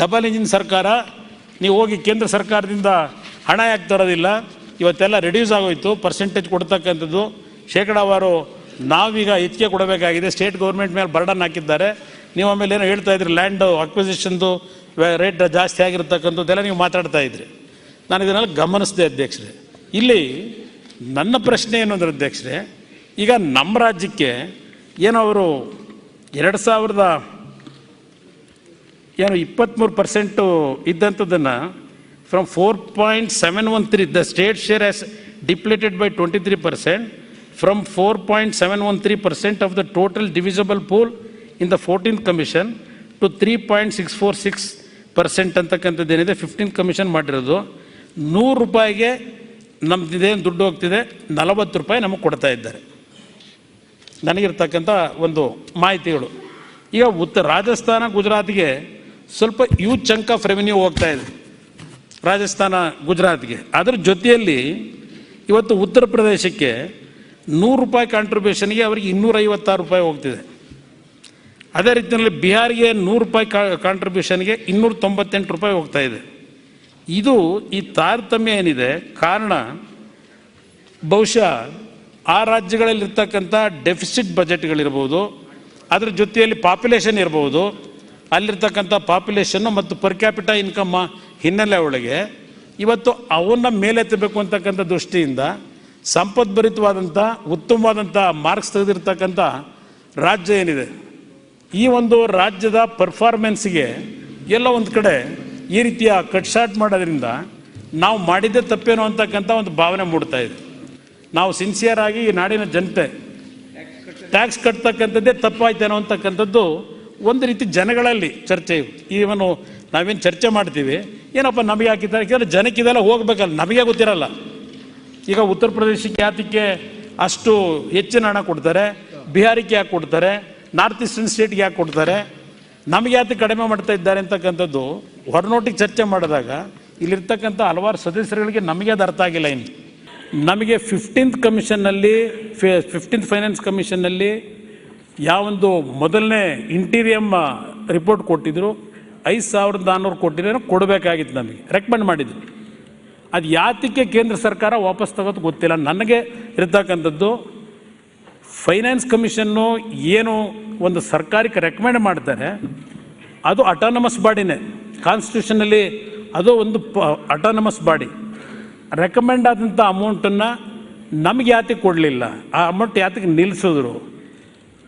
Double engine ಸರ್ಕಾರ, ನೀವು ಹೋಗಿ ಕೇಂದ್ರ ಸರ್ಕಾರದಿಂದ ಹಣ ಯಾಕೆ ತರೋದಿಲ್ಲ? ಇವತ್ತೆಲ್ಲ ರೆಡ್ಯೂಸ್ ಆಗೋಯ್ತು ಪರ್ಸೆಂಟೇಜ್ ಕೊಡ್ತಕ್ಕಂಥದ್ದು. ಶೇಕಡಾವಾರು ನಾವೀಗ ಹೆಚ್ಚಿಗೆ ಕೊಡಬೇಕಾಗಿದೆ. ಸ್ಟೇಟ್ ಗೌರ್ಮೆಂಟ್ ಮೇಲೆ ಬರ್ಡನ್ ಹಾಕಿದ್ದಾರೆ. ನೀವು ಆಮೇಲೆ ಏನೋ ಹೇಳ್ತಾ ಇದ್ರಿ ಲ್ಯಾಂಡ್ ಅಕ್ವಿಸಿಷನ್ದು ರೇಟ್ ಜಾಸ್ತಿ ಆಗಿರ್ತಕ್ಕಂಥದ್ದೆಲ್ಲ ನೀವು ಮಾತಾಡ್ತಾ ಇದ್ರಿ. ನಾನು ಇದನ್ನೆಲ್ಲ ಗಮನಿಸಿದೆ ಅಧ್ಯಕ್ಷರೇ. ಇಲ್ಲಿ ನನ್ನ ಪ್ರಶ್ನೆ ಏನು ಅಂದ್ರೆ ಅಧ್ಯಕ್ಷರೇ, ಈಗ ನಮ್ಮ ರಾಜ್ಯಕ್ಕೆ ಏನೋ ಅವರು ಎರಡು ಸಾವಿರದ ಏನು ಇಪ್ಪತ್ತ್ಮೂರು percent ಇದ್ದಂಥದ್ದನ್ನು from four point seven one three the state share as depleted by twenty three percent from four point seven one three percent of the total divisible pool in the fourteen commission to three point six four six percent ಅಂತಕ್ಕಂಥದ್ದು ಏನಿದೆ? Fifteen commission ಮಾಡಿರೋದು. ನೂರು ರೂಪಾಯಿಗೆ ನಮ್ದು ಇದೇನು ದುಡ್ಡು ಹೋಗ್ತಿದೆ. ನಲವತ್ತು ರೂಪಾಯಿ ನಮಗೆ ಕೊಡ್ತಾ ಇದ್ದಾರೆ. ನನಗಿರ್ತಕ್ಕಂಥ ಒಂದು ಮಾಹಿತಿಗಳು. ಈಗ ಉತ್ತರ ರಾಜಸ್ಥಾನ, ಗುಜರಾತ್ಗೆ ಸ್ವಲ್ಪ ಯೂ ಚಂಕ್ ಆಫ್ ರೆವೆನ್ಯೂ ಹೋಗ್ತಾ ಇದೆ. ರಾಜಸ್ಥಾನ, ಗುಜರಾತ್ಗೆ. ಅದರ ಜೊತೆಯಲ್ಲಿ ಇವತ್ತು ಉತ್ತರ ಪ್ರದೇಶಕ್ಕೆ ನೂರು ರೂಪಾಯಿ ಕಾಂಟ್ರಿಬ್ಯೂಷನ್ಗೆ ಅವರಿಗೆ ಇನ್ನೂರೈವತ್ತಾರು ರೂಪಾಯಿ ಹೋಗ್ತಿದೆ. ಅದೇ ರೀತಿಯಲ್ಲಿ ಬಿಹಾರಿಗೆ ನೂರು ರೂಪಾಯಿ ಕಾಂಟ್ರಿಬ್ಯೂಷನ್ಗೆ ಇನ್ನೂರ ತೊಂಬತ್ತೆಂಟು ರೂಪಾಯಿ ಹೋಗ್ತಾ ಇದೆ. ಇದು ಈ ತಾರತಮ್ಯ ಏನಿದೆ? ಕಾರಣ ಬಹುಶಃ ಆ ರಾಜ್ಯಗಳಲ್ಲಿರ್ತಕ್ಕಂಥ ಡೆಫಿಸಿಟ್ ಬಜೆಟ್ಗಳಿರ್ಬೋದು ಅದ್ರ ಜೊತೆಯಲ್ಲಿ ಪಾಪ್ಯುಲೇಷನ್ ಇರ್ಬೋದು ಅಲ್ಲಿರ್ತಕ್ಕಂಥ ಪಾಪ್ಯುಲೇಷನ್ನು ಮತ್ತು ಪರ್ ಕ್ಯಾಪಿಟಲ್ ಇನ್ಕಮ್ಮ ಹಿನ್ನೆಲೆ ಒಳಗೆ ಇವತ್ತು ಅವನ್ನ ಮೇಲೆತ್ತಬೇಕು ಅಂತಕ್ಕಂಥ ದೃಷ್ಟಿಯಿಂದ ಸಂಪದ್ಭರಿತವಾದಂಥ ಉತ್ತಮವಾದಂಥ ಮಾರ್ಕ್ಸ್ ತೆಗೆದಿರ್ತಕ್ಕಂಥ ರಾಜ್ಯ ಏನಿದೆ? ಈ ಒಂದು ರಾಜ್ಯದ ಪರ್ಫಾರ್ಮೆನ್ಸ್ಗೆ ಎಲ್ಲ ಒಂದು ಕಡೆ ಈ ರೀತಿಯ ಕಟ್ ಶಾರ್ಟ್ ಮಾಡೋದ್ರಿಂದ ನಾವು ಮಾಡಿದ್ದೇ ತಪ್ಪೇನೋ ಅಂತಕ್ಕಂಥ ಒಂದು ಭಾವನೆ ಮೂಡ್ತಾ ಇದೆ. ನಾವು ಸಿನ್ಸಿಯರ್ ಆಗಿ ಈ ನಾಡಿನ ಜನತೆ ಟ್ಯಾಕ್ಸ್ ಕಟ್ತಕ್ಕಂಥದ್ದೇ ತಪ್ಪಾಯ್ತೇನೋ ಅಂತಕ್ಕಂಥದ್ದು ಒಂದು ರೀತಿ ಜನಗಳಲ್ಲಿ ಚರ್ಚೆ ಇವನು ನಾವೇನು ಚರ್ಚೆ ಮಾಡ್ತೀವಿ, ಏನಪ್ಪ ನಮಗೆ ಹಾಕಿದ್ದಾರೆ ಯಾಕಂದರೆ ಜನಕ್ಕೆ ಇದೆಲ್ಲ ಹೋಗ್ಬೇಕಲ್ಲ, ನಮಗೆ ಗೊತ್ತಿರಲ್ಲ. ಈಗ ಉತ್ತರ ಪ್ರದೇಶಕ್ಕೆ ಯಾತಕ್ಕೆ ಅಷ್ಟು ಹೆಚ್ಚಿನ ಹಣ ಕೊಡ್ತಾರೆ ಬಿಹಾರಕ್ಕೆ ಯಾಕೆ ಕೊಡ್ತಾರೆ, ನಾರ್ತ್ ಈಸ್ಟರ್ನ್ ಸ್ಟೇಟ್ಗೆ ಯಾಕೆ ಕೊಡ್ತಾರೆ, ನಮಗೆ ಯಾತಕ್ಕೆ ಕಡಿಮೆ ಮಾಡ್ತಾ ಇದ್ದಾರೆ ಅಂತಕ್ಕಂಥದ್ದು ಹೊರನೋಟಿಗೆ ಚರ್ಚೆ ಮಾಡಿದಾಗ ಇಲ್ಲಿರ್ತಕ್ಕಂಥ ಹಲವಾರು ಸದಸ್ಯರುಗಳಿಗೆ ನಮಗೆ ಅದು ಅರ್ಥ ಆಗಿಲ್ಲ ಇನ್ನು. ನಮಗೆ ಫಿಫ್ಟೀನ್ತ್ ಕಮಿಷನ್ನಲ್ಲಿ ಫಿಫ್ಟೀನ್ತ್ ಫೈನಾನ್ಸ್ ಕಮಿಷನ್ನಲ್ಲಿ ಯಾವೊಂದು ಮೊದಲನೇ ಇಂಟೀರಿಯಮ್ ರಿಪೋರ್ಟ್ ಕೊಟ್ಟಿದ್ರು, ಐದು ಸಾವಿರದ ನಾನ್ನೂರು ಕೊಟ್ಟಿದ್ರೆ ಕೊಡಬೇಕಾಗಿತ್ತು ನಮಗೆ ರೆಕಮೆಂಡ್ ಮಾಡಿದ್ರು. ಅದು ಯಾತಕ್ಕೆ ಕೇಂದ್ರ ಸರ್ಕಾರ ವಾಪಸ್ ತಗೋದು ಗೊತ್ತಿಲ್ಲ. ನನಗೆ ಇರ್ತಕ್ಕಂಥದ್ದು ಫೈನಾನ್ಸ್ ಕಮಿಷನ್ನು ಏನು ಒಂದು ಸರ್ಕಾರಕ್ಕೆ ರೆಕಮೆಂಡ್ ಮಾಡ್ತಾರೆ, ಅದು ಅಟಾನಮಸ್ ಬಾಡಿನೇ ಕಾನ್ಸ್ಟಿಟ್ಯೂಷನಲ್ಲಿ ಅದು ಒಂದು ಪ ಅಟಾನಮಸ್ ಬಾಡಿ ರೆಕಮೆಂಡ್ ಆದಂಥ ಅಮೌಂಟನ್ನು ನಮಗೆ ಯಾತಕ್ಕೆ ಕೊಡಲಿಲ್ಲ. ಆ ಅಮೌಂಟ್ ಯಾತಕ್ಕೆ ನಿಲ್ಲಿಸಿದ್ರು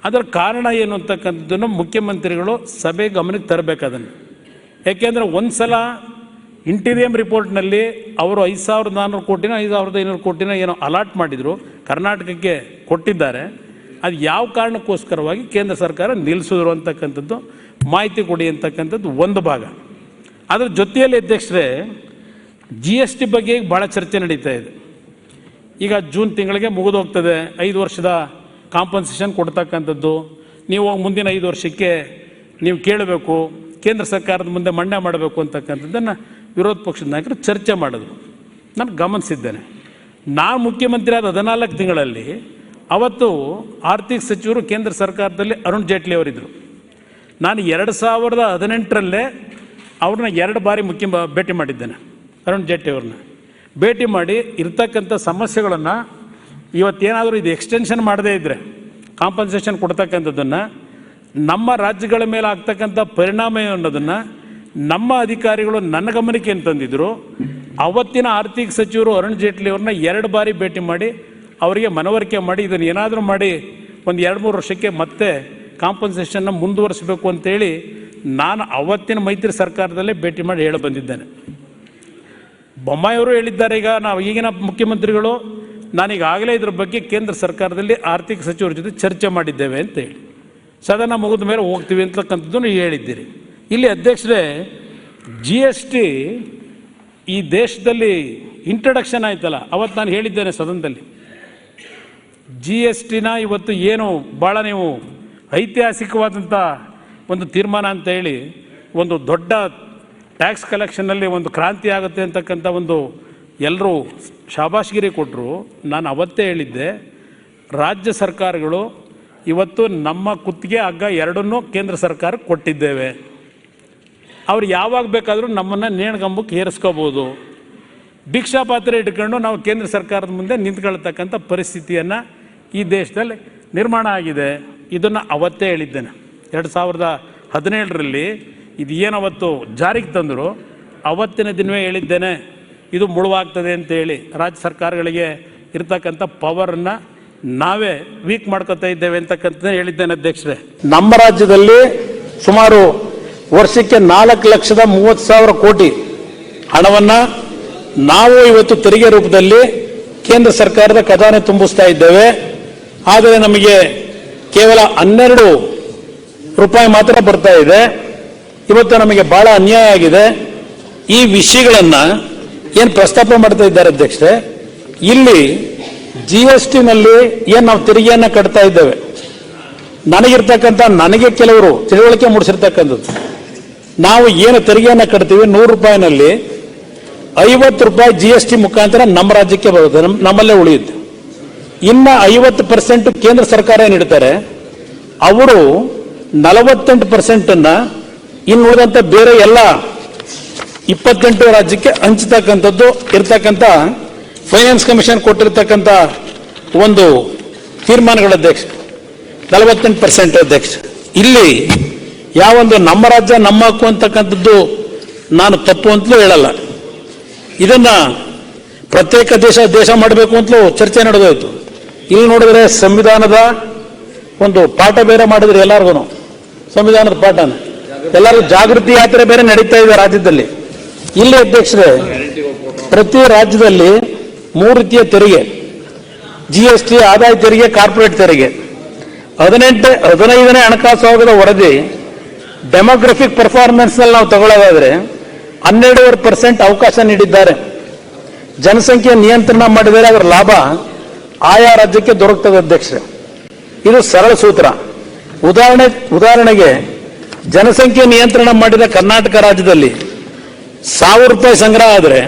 ಅದರ ಕಾರಣ ಏನು ಅಂತಕ್ಕಂಥದ್ದನ್ನು ಮುಖ್ಯಮಂತ್ರಿಗಳು ಸಭೆ ಗಮನಕ್ಕೆ ತರಬೇಕು ಅದನ್ನು. ಯಾಕೆಂದರೆ ಒಂದು ಸಲ ಇಂಟೀರಿಯಂ ರಿಪೋರ್ಟ್ನಲ್ಲಿ ಅವರು ಐದು ಸಾವಿರದ ನಾನ್ನೂರು ಕೋಟಿನ ಐದು ಸಾವಿರದ ಐನೂರು ಕೋಟಿನ ಏನೋ ಅಲಾಟ್ ಮಾಡಿದರು, ಕರ್ನಾಟಕಕ್ಕೆ ಕೊಟ್ಟಿದ್ದಾರೆ. ಅದು ಯಾವ ಕಾರಣಕ್ಕೋಸ್ಕರವಾಗಿ ಕೇಂದ್ರ ಸರ್ಕಾರ ನಿಲ್ಲಿಸಿದ್ರು ಅಂತಕ್ಕಂಥದ್ದು ಮಾಹಿತಿ ಕೊಡಿ ಅಂತಕ್ಕಂಥದ್ದು ಒಂದು ಭಾಗ. ಅದರ ಜೊತೆಯಲ್ಲಿ ಅಧ್ಯಕ್ಷರೇ ಜಿ ಎಸ್ ಟಿ ಬಗ್ಗೆ ಭಾಳ ಚರ್ಚೆ ನಡೀತಾ ಇದೆ. ಈಗ ಜೂನ್ ತಿಂಗಳಿಗೆ ಮುಗಿದೋಗ್ತದೆ, ಐದು ವರ್ಷದ ಕಾಂಪನ್ಸೇಷನ್ ಕೊಡ್ತಕ್ಕಂಥದ್ದು, ನೀವು ಮುಂದಿನ ಐದು ವರ್ಷಕ್ಕೆ ನೀವು ಕೇಳಬೇಕು, ಕೇಂದ್ರ ಸರ್ಕಾರದ ಮುಂದೆ ಮಂಡನೆ ಮಾಡಬೇಕು ಅಂತಕ್ಕಂಥದ್ದನ್ನು ವಿರೋಧ ಪಕ್ಷದ ನಾಯಕರು ಚರ್ಚೆ ಮಾಡಿದ್ರು. ನಾನು ಗಮನಿಸಿದ್ದೇನೆ. ನಾನು ಮುಖ್ಯಮಂತ್ರಿ ಆದ ಹದಿನಾಲ್ಕು ತಿಂಗಳಲ್ಲಿ ಅವತ್ತು ಆರ್ಥಿಕ ಸಚಿವರು ಕೇಂದ್ರ ಸರ್ಕಾರದಲ್ಲಿ ಅರುಣ್ ಜೇಟ್ಲಿ ಅವರಿದ್ದರು ನಾನು ಎರಡು ಸಾವಿರದ ಹದಿನೆಂಟರಲ್ಲೇ ಅವ್ರನ್ನ ಎರಡು ಬಾರಿ ಮುಖ್ಯ ಭೇಟಿ ಮಾಡಿದ್ದೇನೆ, ಅರುಣ್ ಜೇಟ್ಲಿ ಅವ್ರನ್ನ. ಭೇಟಿ ಮಾಡಿ ಇರ್ತಕ್ಕಂಥ ಸಮಸ್ಯೆಗಳನ್ನು ಇವತ್ತೇನಾದರೂ ಇದು ಎಕ್ಸ್ಟೆನ್ಷನ್ ಮಾಡದೇ ಇದ್ದರೆ ಕಾಂಪನ್ಸೇಷನ್ ಕೊಡ್ತಕ್ಕಂಥದ್ದನ್ನು, ನಮ್ಮ ರಾಜ್ಯಗಳ ಮೇಲೆ ಆಗ್ತಕ್ಕಂಥ ಪರಿಣಾಮ ಅನ್ನೋದನ್ನು ನಮ್ಮ ಅಧಿಕಾರಿಗಳು ನನ್ನ ಗಮನಕ್ಕೆ ಏನು ತಂದಿದ್ರು, ಅವತ್ತಿನ ಆರ್ಥಿಕ ಸಚಿವರು ಅರುಣ್ ಜೇಟ್ಲಿ ಅವ್ರನ್ನ ಎರಡು ಬಾರಿ ಭೇಟಿ ಮಾಡಿ, ಅವರಿಗೆ ಮನವರಿಕೆ ಮಾಡಿ, ಇದನ್ನು ಏನಾದರೂ ಮಾಡಿ ಒಂದು ಎರಡು ಮೂರು ವರ್ಷಕ್ಕೆ ಮತ್ತೆ ಕಾಂಪನ್ಸೇಷನ್ನ ಮುಂದುವರಿಸಬೇಕು ಅಂತೇಳಿ ನಾನು ಅವತ್ತಿನ ಮೈತ್ರಿ ಸರ್ಕಾರದಲ್ಲೇ ಭೇಟಿ ಮಾಡಿ ಹೇಳಿ ಬಂದಿದ್ದೇನೆ. ಬೊಮ್ಮಾಯಿಯವರು ಹೇಳಿದ್ದಾರೆ ಈಗ, ನಾವು ಈಗಿನ ಮುಖ್ಯಮಂತ್ರಿಗಳು ನಾನೀಗಾಗಲೇ ಇದ್ರ ಬಗ್ಗೆ ಕೇಂದ್ರ ಸರ್ಕಾರದಲ್ಲಿ ಆರ್ಥಿಕ ಸಚಿವರ ಜೊತೆ ಚರ್ಚೆ ಮಾಡಿದ್ದೇವೆ ಅಂತ ಹೇಳಿ. ಸದನ ಮುಗಿದ ಮೇಲೆ ಹೋಗ್ತೀವಿ ಅಂತಕ್ಕಂಥದ್ದನ್ನು ಹೇಳಿದ್ದೀರಿ. ಇಲ್ಲಿ ಅಧ್ಯಕ್ಷರೇ ಜಿ ಎಸ್ ಟಿ ಈ ದೇಶದಲ್ಲಿ ಇಂಟ್ರಡಕ್ಷನ್ ಆಯ್ತಲ್ಲ, ಅವತ್ತು ನಾನು ಹೇಳಿದ್ದೇನೆ ಸದನದಲ್ಲಿ. ಜಿ ಎಸ್ ಟಿನ ಇವತ್ತು ಏನು ಭಾಳ ನೀವು ಐತಿಹಾಸಿಕವಾದಂಥ ಒಂದು ತೀರ್ಮಾನ ಅಂತ ಹೇಳಿ, ಒಂದು ದೊಡ್ಡ ಟ್ಯಾಕ್ಸ್ ಕಲೆಕ್ಷನ್ನಲ್ಲಿ ಒಂದು ಕ್ರಾಂತಿ ಆಗುತ್ತೆ ಅಂತಕ್ಕಂಥ ಒಂದು ಎಲ್ಲರೂ ಶಾಬಾಷ್ಗಿರಿ ಕೊಟ್ಟರು ನಾನು ಅವತ್ತೇ ಹೇಳಿದ್ದೆ, ರಾಜ್ಯ ಸರ್ಕಾರಗಳು ಇವತ್ತು ನಮ್ಮ ಕುತ್ತಿಗೆ ಹಗ್ಗ ಎರಡನ್ನೂ ಕೇಂದ್ರ ಸರ್ಕಾರಕ್ಕೆ ಕೊಟ್ಟಿದ್ದೇವೆ. ಅವ್ರು ಯಾವಾಗ ಬೇಕಾದರೂ ನಮ್ಮನ್ನು ನೇಣ್ಗಂಬಕ್ಕೆ ಏರಿಸ್ಕೋಬೋದು. ಭಿಕ್ಷಾ ಪಾತ್ರೆ ಇಟ್ಕೊಂಡು ನಾವು ಕೇಂದ್ರ ಸರ್ಕಾರದ ಮುಂದೆ ನಿಂತ್ಕೊಳ್ತಕ್ಕಂಥ ಪರಿಸ್ಥಿತಿಯನ್ನು ಈ ದೇಶದಲ್ಲಿ ನಿರ್ಮಾಣ ಆಗಿದೆ. ಇದನ್ನು ಅವತ್ತೇ ಹೇಳಿದ್ದೇನೆ. ಎರಡು ಸಾವಿರದ ಹದಿನೇಳರಲ್ಲಿ ಇದು ಏನು ಅವತ್ತು ಜಾರಿಗೆ ತಂದರು, ಅವತ್ತಿನ ದಿನವೇ ಹೇಳಿದ್ದೇನೆ. ಇದು ಮುಳುವಾಗ್ತದೆ ಅಂತೇಳಿ ರಾಜ್ಯ ಸರ್ಕಾರಗಳಿಗೆ ಇರ್ತಕ್ಕಂಥ ಪವರನ್ನು ನಾವೇ ವೀಕ್ ಮಾಡ್ಕೋತಾ ಇದ್ದೇವೆ ಅಂತಕ್ಕಂಥ ಹೇಳಿದ್ದೇನೆ ಅಧ್ಯಕ್ಷರೇ. ನಮ್ಮ ರಾಜ್ಯದಲ್ಲಿ ಸುಮಾರು ವರ್ಷಕ್ಕೆ ನಾಲ್ಕು ಲಕ್ಷದ ಮೂವತ್ತು ಸಾವಿರ ಕೋಟಿ ಹಣವನ್ನು ನಾವು ಇವತ್ತು ತೆರಿಗೆ ರೂಪದಲ್ಲಿ ಕೇಂದ್ರ ಸರ್ಕಾರದ ಖಜಾನೆ ತುಂಬಿಸ್ತಾ ಇದ್ದೇವೆ. ಆದರೆ ನಮಗೆ ಕೇವಲ ಹನ್ನೆರಡು ರೂಪಾಯಿ ಮಾತ್ರ ಬರ್ತಾ ಇದೆ. ಇವತ್ತು ನಮಗೆ ಬಹಳ ಅನ್ಯಾಯ ಆಗಿದೆ. ಈ ವಿಷಯಗಳನ್ನ ಏನು ಪ್ರಸ್ತಾಪ ಮಾಡ್ತಾ ಇದ್ದಾರೆ ಅಧ್ಯಕ್ಷರೇ? ಇಲ್ಲಿ ಜಿ ಎಸ್ ಟಿನಲ್ಲಿ ಏನು ನಾವು ತೆರಿಗೆಯನ್ನು ಕಟ್ತಾ ಇದ್ದೇವೆ? ನನಗಿರ್ತಕ್ಕಂಥ, ನನಗೆ ಕೆಲವರು ತಿಳುವಳಿಕೆ ಮೂಡಿಸಿರ್ತಕ್ಕಂಥದ್ದು. ನಾವು ಏನು ತೆರಿಗೆಯನ್ನು ಕಟ್ತೀವಿ? ನೂರು ರೂಪಾಯಿನಲ್ಲಿ ಐವತ್ತು ರೂಪಾಯಿ ಜಿ ಎಸ್ ಟಿ ಮುಖಾಂತರ ನಮ್ಮ ರಾಜ್ಯಕ್ಕೆ ಬರುತ್ತೆ, ನಮ್- ನಮ್ಮಲ್ಲೇ ಉಳಿಯುತ್ತೆ. ಇನ್ನ ಐವತ್ತು ಪರ್ಸೆಂಟ್ ಕೇಂದ್ರ ಸರ್ಕಾರ ನೀಡ್ತಾರೆ ಅವರು ನಲವತ್ತೆಂಟು ಪರ್ಸೆಂಟನ್ನು ಅನ್ನ ಇನ್ನು ಉಳಿದಂತೆ ಬೇರೆ ಎಲ್ಲ ಇಪ್ಪತ್ತೆಂಟು ರಾಜ್ಯಕ್ಕೆ ಹಂಚತಕ್ಕಂಥದ್ದು ಇರತಕ್ಕಂಥ ಫೈನಾನ್ಸ್ ಕಮಿಷನ್ ಕೊಟ್ಟಿರ್ತಕ್ಕಂಥ ಒಂದು ತೀರ್ಮಾನಗಳ ಅಧ್ಯಕ್ಷ, ನಲವತ್ತೆಂಟು ಪರ್ಸೆಂಟ್ ಅಧ್ಯಕ್ಷ. ಇಲ್ಲಿ ಯಾವೊಂದು ನಮ್ಮ ರಾಜ್ಯ, ನಮ್ಮ ಹಕ್ಕು ಅಂತಕ್ಕಂಥದ್ದು ನಾನು ತಪ್ಪು ಅಂತಲೂ ಹೇಳಲ್ಲ. ಇದನ್ನು ಪ್ರತ್ಯೇಕ ದೇಶ ದೇಶ ಮಾಡಬೇಕು ಅಂತಲೂ ಚರ್ಚೆ ನಡೆದೋಯ್ತು. ಇಲ್ಲಿ ನೋಡಿದ್ರೆ ಸಂವಿಧಾನದ ಒಂದು ಪಾಠ ಬೇರೆ ಮಾಡಿದ್ರೆ ಎಲ್ಲರಿಗೂ ಸಂವಿಧಾನದ ಪಾಠನ. ಎಲ್ಲರೂ ಜಾಗೃತಿ ಯಾತ್ರೆ ಬೇರೆ ನಡೀತಾ ಇದೆ ರಾಜ್ಯದಲ್ಲಿ. ಇಲ್ಲಿ ಅಧ್ಯಕ್ಷರೇ, ಪ್ರತಿ ರಾಜ್ಯದಲ್ಲಿ ಮೂರು ರೀತಿಯ ತೆರಿಗೆ. ಜಿ ಎಸ್ ಟಿ ಆದಾಯ ತೆರಿಗೆ, ಕಾರ್ಪೊರೇಟ್ ತೆರಿಗೆ. ಹದಿನೆಂಟು, ಹದಿನೈದನೇ ಹಣಕಾಸು ಆಯೋಗದ ವರದಿ ಡೆಮೋಗ್ರಫಿಕ್ ಪರ್ಫಾರ್ಮೆನ್ಸ್ನಲ್ಲಿ ನಾವು ತಗೊಳ್ಳೋದಾದ್ರೆ, ಹನ್ನೆರಡೂವರೆ ಪರ್ಸೆಂಟ್ ಅವಕಾಶ ನೀಡಿದ್ದಾರೆ. ಜನಸಂಖ್ಯೆ ನಿಯಂತ್ರಣ ಮಾಡಿದರೆ ಅದರ ಲಾಭ ಆಯಾ ರಾಜ್ಯಕ್ಕೆ ದೊರಕ್ತದೆ ಅಧ್ಯಕ್ಷರೇ. ಇದು ಸರಳ ಸೂತ್ರ. ಉದಾಹರಣೆ, ಉದಾಹರಣೆಗೆ, ಜನಸಂಖ್ಯೆ ನಿಯಂತ್ರಣ ಮಾಡಿದ ಕರ್ನಾಟಕ ರಾಜ್ಯದಲ್ಲಿ ಸಾವಿರ ರೂಪಾಯಿ ಸಂಗ್ರಹ ಆದರೆ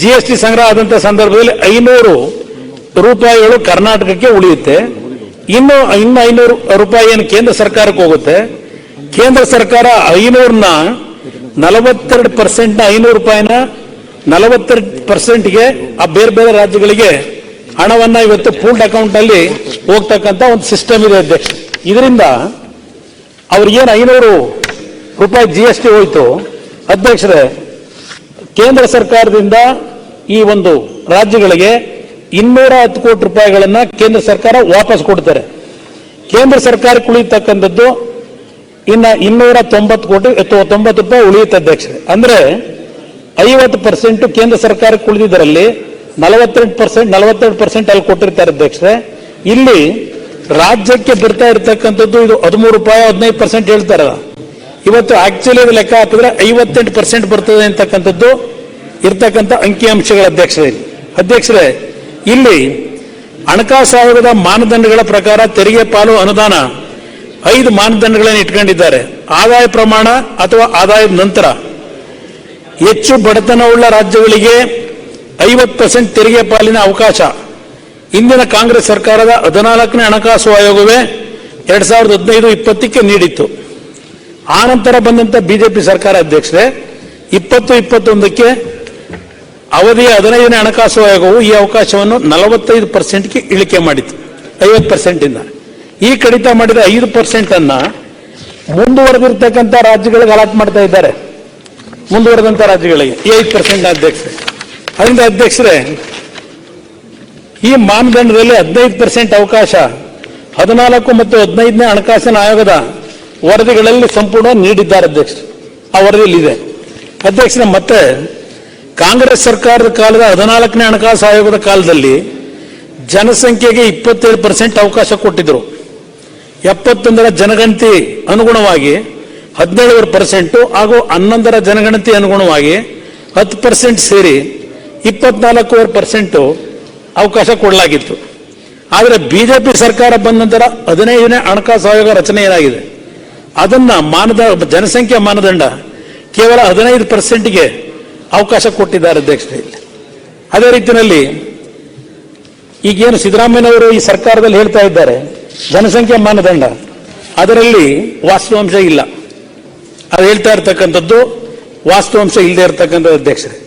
ಜಿ ಎಸ್ ಟಿ ಸಂಗ್ರಹ ಆದಂಥ ಸಂದರ್ಭದಲ್ಲಿ ಐನೂರು ರೂಪಾಯಿಗಳು ಕರ್ನಾಟಕಕ್ಕೆ ಉಳಿಯುತ್ತೆ. ಇನ್ನು ಇನ್ನು ಐನೂರು ರೂಪಾಯಿ ಏನು ಕೇಂದ್ರ ಸರ್ಕಾರಕ್ಕೆ ಹೋಗುತ್ತೆ. ಕೇಂದ್ರ ಸರ್ಕಾರ ಐನೂರನ್ನ ನಲವತ್ತೆರಡು ಪರ್ಸೆಂಟ್ನ ಐನೂರು ರೂಪಾಯಿನ ನಲವತ್ತೆರಡು ಪರ್ಸೆಂಟ್ಗೆ ಆ ಬೇರೆ ಬೇರೆ ರಾಜ್ಯಗಳಿಗೆ ಹಣವನ್ನ ಇವತ್ತು ಪೂಲ್ಡ್ ಅಕೌಂಟ್ ಅಲ್ಲಿ ಹೋಗ್ತಕ್ಕಂಥ ಒಂದು ಸಿಸ್ಟಮ್ ಇದೆ ಇದರಿಂದ ಅವ್ರಿಗೇನು ಐನೂರು ರೂಪಾಯಿ ಜಿ ಎಸ್ ಟಿ ಹೋಯ್ತು ಅಧ್ಯಕ್ಷರೇ, ಕೇಂದ್ರ ಸರ್ಕಾರದಿಂದ ಈ ಒಂದು ರಾಜ್ಯಗಳಿಗೆ ಇನ್ನೂರ ಹತ್ತು ಕೋಟಿ ರೂಪಾಯಿಗಳನ್ನು ಕೇಂದ್ರ ಸರ್ಕಾರ ವಾಪಸ್ ಕೊಡ್ತಾರೆ. ಕೇಂದ್ರ ಸರ್ಕಾರಕ್ಕೆ ಉಳಿಯತಕ್ಕಂಥದ್ದು ಇನ್ನ ಇನ್ನೂರ ತೊಂಬತ್ತು ಕೋಟಿ ತೊಂಬತ್ತು ರೂಪಾಯಿ ಉಳಿಯುತ್ತೆ ಅಧ್ಯಕ್ಷರೇ. ಅಂದ್ರೆ ಐವತ್ತು ಪರ್ಸೆಂಟ್ ಕೇಂದ್ರ ಸರ್ಕಾರಕ್ಕೆ ಉಳಿದಿದ್ದರಲ್ಲಿ ನಲವತ್ತೆಂಟು ಪರ್ಸೆಂಟ್, ನಲವತ್ತೆರಡು ಪರ್ಸೆಂಟ್ ಅಲ್ಲಿ ಕೊಟ್ಟಿರ್ತಾರೆ ಅಧ್ಯಕ್ಷರೇ. ಇಲ್ಲಿ ರಾಜ್ಯಕ್ಕೆ ಬರ್ತಾ ಇರತಕ್ಕಂಥದ್ದು ಇದು ಹದಿಮೂರು ರೂಪಾಯಿ, ಹದಿನೈದು ಪರ್ಸೆಂಟ್ ಹೇಳ್ತಾರಲ್ಲ. ಇವತ್ತು ಆಕ್ಚುಲಿ ಲೆಕ್ಕ ಹಾಕಿದ್ರೆ ಐವತ್ತೆಂಟು ಪರ್ಸೆಂಟ್ ಬರ್ತದೆ ಅಂತಕ್ಕಂಥದ್ದು ಇರ್ತಕ್ಕಂಥ ಅಂಕಿಅಂಶಗಳ ಅಧ್ಯಕ್ಷರೇ ಅಧ್ಯಕ್ಷರೇ, ಇಲ್ಲಿ ಹಣಕಾಸು ಆಯೋಗದ ಮಾನದಂಡಗಳ ಪ್ರಕಾರ ತೆರಿಗೆ ಪಾಲು ಅನುದಾನ ಐದು ಮಾನದಂಡಗಳನ್ನು ಇಟ್ಕೊಂಡಿದ್ದಾರೆ. ಆದಾಯ ಪ್ರಮಾಣ ಅಥವಾ ಆದಾಯದ ನಂತರ ಹೆಚ್ಚು ಬಡತನವುಳ್ಳ ರಾಜ್ಯಗಳಿಗೆ ಐವತ್ತು ಪರ್ಸೆಂಟ್ ತೆರಿಗೆ ಪಾಲಿನ ಅವಕಾಶ. ಇಂದಿನ ಕಾಂಗ್ರೆಸ್ ಸರ್ಕಾರದ ಹದಿನಾಲ್ಕನೇ ಹಣಕಾಸು ಆಯೋಗವೇ ಎರಡ್ ಸಾವಿರದ ಹದಿನೈದು ಇಪ್ಪತ್ತಕ್ಕೆ ನೀಡಿತ್ತು. ಆನಂತರ ಬಂದಂತ ಬಿಜೆಪಿ ಸರ್ಕಾರ ಅಧ್ಯಕ್ಷರೇ, ಇಪ್ಪತ್ತು ಇಪ್ಪತ್ತೊಂದಕ್ಕೆ ಅವಧಿಯ ಹದಿನೈದನೇ ಹಣಕಾಸು ಆಯೋಗವು ಈ ಅವಕಾಶವನ್ನು ನಲವತ್ತೈದು ಪರ್ಸೆಂಟ್ಗೆ ಇಳಿಕೆ ಮಾಡಿತು ಐವತ್ತು ಪರ್ಸೆಂಟಿಂದ. ಈ ಕಡಿತ ಮಾಡಿದ ಐದು ಪರ್ಸೆಂಟ್ ಅನ್ನ ಮುಂದುವರೆದಿರ್ತಕ್ಕಂಥ ರಾಜ್ಯಗಳಿಗೆ ಅಲಾಟ್ ಮಾಡ್ತಾ ಇದ್ದಾರೆ. ಮುಂದುವರೆದಂಥ ರಾಜ್ಯಗಳಿಗೆ, ಈ ಐದು ಪರ್ಸೆಂಟ್ ಅಧ್ಯಕ್ಷರೇ. ಅದರಿಂದ ಅಧ್ಯಕ್ಷರೇ, ಈ ಮಾನದಂಡದಲ್ಲಿ ಹದಿನೈದು ಪರ್ಸೆಂಟ್ ಅವಕಾಶ, ಹದಿನಾಲ್ಕು ಮತ್ತು ಹದಿನೈದನೇ ಹಣಕಾಸಿನ ಆಯೋಗದ ವರದಿಗಳಲ್ಲಿ ಸಂಪೂರ್ಣ ನೀಡಿದ್ದಾರೆ ಅಧ್ಯಕ್ಷರು ಆ ವರದಿಯಲ್ಲಿ ಇದೆ ಅಧ್ಯಕ್ಷರೇ ಮತ್ತೆ ಕಾಂಗ್ರೆಸ್ ಸರ್ಕಾರದ ಕಾಲದ ಹದಿನಾಲ್ಕನೇ ಹಣಕಾಸು ಆಯೋಗದ ಕಾಲದಲ್ಲಿ ಜನಸಂಖ್ಯೆಗೆ ಇಪ್ಪತ್ತೇಳು ಪರ್ಸೆಂಟ್ ಅವಕಾಶ ಕೊಟ್ಟಿದ್ದರು ಎಪ್ಪತ್ತೊಂದರ ಜನಗಣತಿ ಅನುಗುಣವಾಗಿ ಹದಿನೇಳುವರೆ ಪರ್ಸೆಂಟು ಹಾಗೂ ಹನ್ನೊಂದರ ಜನಗಣತಿ ಅನುಗುಣವಾಗಿ ಹತ್ತು ಪರ್ಸೆಂಟ್ ಸೇರಿ ಇಪ್ಪತ್ನಾಲ್ಕೂವರೆ ಪರ್ಸೆಂಟು ಅವಕಾಶ ಕೊಡಲಾಗಿತ್ತು. ಆದರೆ ಬಿಜೆಪಿ ಸರ್ಕಾರ ಬಂದ ನಂತರ ಹದಿನೈದನೇ ಹಣಕಾಸು ಆಯೋಗ ರಚನೆ ಏನಾಗಿದೆ? ಅದನ್ನ ಮಾನದ ಜನಸಂಖ್ಯಾ ಮಾನದಂಡ ಕೇವಲ ಹದಿನೈದು ಪರ್ಸೆಂಟ್ಗೆ ಅವಕಾಶ ಕೊಟ್ಟಿದ್ದಾರೆ ಅಧ್ಯಕ್ಷರೇ. ಅದೇ ರೀತಿಯಲ್ಲಿ ಈಗೇನು ಸಿದ್ದರಾಮಯ್ಯನವರು ಈ ಸರ್ಕಾರದಲ್ಲಿ ಹೇಳ್ತಾ ಇದ್ದಾರೆ, ಜನಸಂಖ್ಯಾ ಮಾನದಂಡ. ಅದರಲ್ಲಿ ವಾಸ್ತವಾಂಶ ಇಲ್ಲ. ಅದು ಹೇಳ್ತಾ ಇರ್ತಕ್ಕಂಥದ್ದು ವಾಸ್ತವಾಂಶ ಇಲ್ಲದೆ ಇರ್ತಕ್ಕಂಥ ಅಧ್ಯಕ್ಷರೇ.